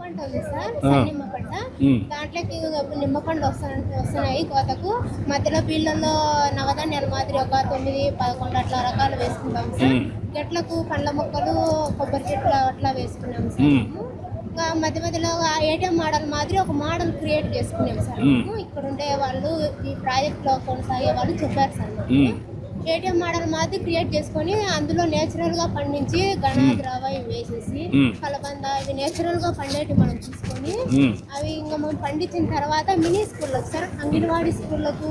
ఉంది సార్. దాంట్లోకి వస్తాయి వస్తున్నాయి కోతకు మధ్యలో నవధాన్యాల మాదిరి ఒక తొమ్మిది పదకొండు అట్లా రకాలు వేసుకుంటాం సార్ ఉమ్. చెట్లకు పండ్ల మొక్కలు కొబ్బరి చెట్లు అట్లా వేసుకున్నాం సార్ మధ్య మధ్యలో ఏటీఎం మోడల్ మాదిరి ఒక మోడల్ క్రియేట్ చేసుకున్నాం సార్. ఇక్కడ ఉండే వాళ్ళు ఈ ప్రాజెక్ట్లో కొనసాగే వాళ్ళు చెప్పారు సార్. ఏటీఎం మోడల్ మాదిరి క్రియేట్ చేసుకొని అందులో నేచురల్గా పండించి గణాద్రవ వేసేసి. కలబంద ఇవి నేచురల్గా పండేటి మనం తీసుకొని ఉమ్. అవి ఇంకా మనం పండించిన తర్వాత మినీ స్కూళ్ళకు సార్ అంగన్వాడీ స్కూళ్ళకు.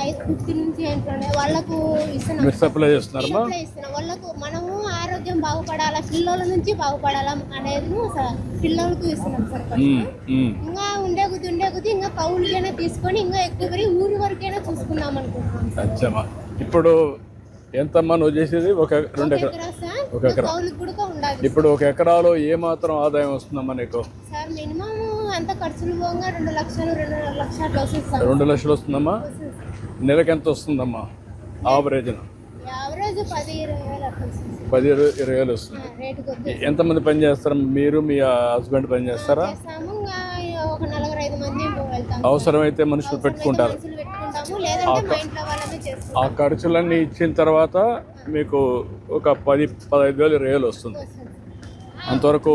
ఐదు ఫిఫ్త్ నుంచి ఏంటంటే వాళ్ళకు ఇస్తున్నాం. సప్లై ఇస్తున్నాం. వాళ్ళకు మనము ఆరోగ్యం బాగుపడాలా పిల్లల నుంచి బాగుపడాలా అనేది పిల్లలకు ఇస్తున్నాం సార్. ఇంకా ఉండే కొద్ది ఉండే కొద్ది ఇంకా కౌలుకైనా తీసుకొని ఇంకా ఎక్కువ ఊరి వరకైనా చూసుకుందాం అనుకుంటున్నాం ఇప్పుడు ఎంతమ్మా నువ్వు చేసేది? ఒక రెండు ఎకరా ఒక ఎకరా. ఇప్పుడు ఒక ఎకరాలో ఏ మాత్రం ఆదాయం వస్తుందమ్మా నీకు? రెండు లక్షలు వస్తుందమ్మా. నెలకు ఎంత వస్తుందమ్మా? ఆవరేజ్న యావరేజ్ పది ఇరవై వేలు వస్తుంది ఎంతమంది పని చేస్తారు? మీరు మీ హస్బెండ్ పని చేస్తారా? అవసరమైతే మనుషులు పెట్టుకుంటారు. ఆ ఖర్చులన్నీ ఇచ్చిన తర్వాత మీకు ఒక పది పదహైదు వేలు రేలు వస్తుంది. అంతవరకు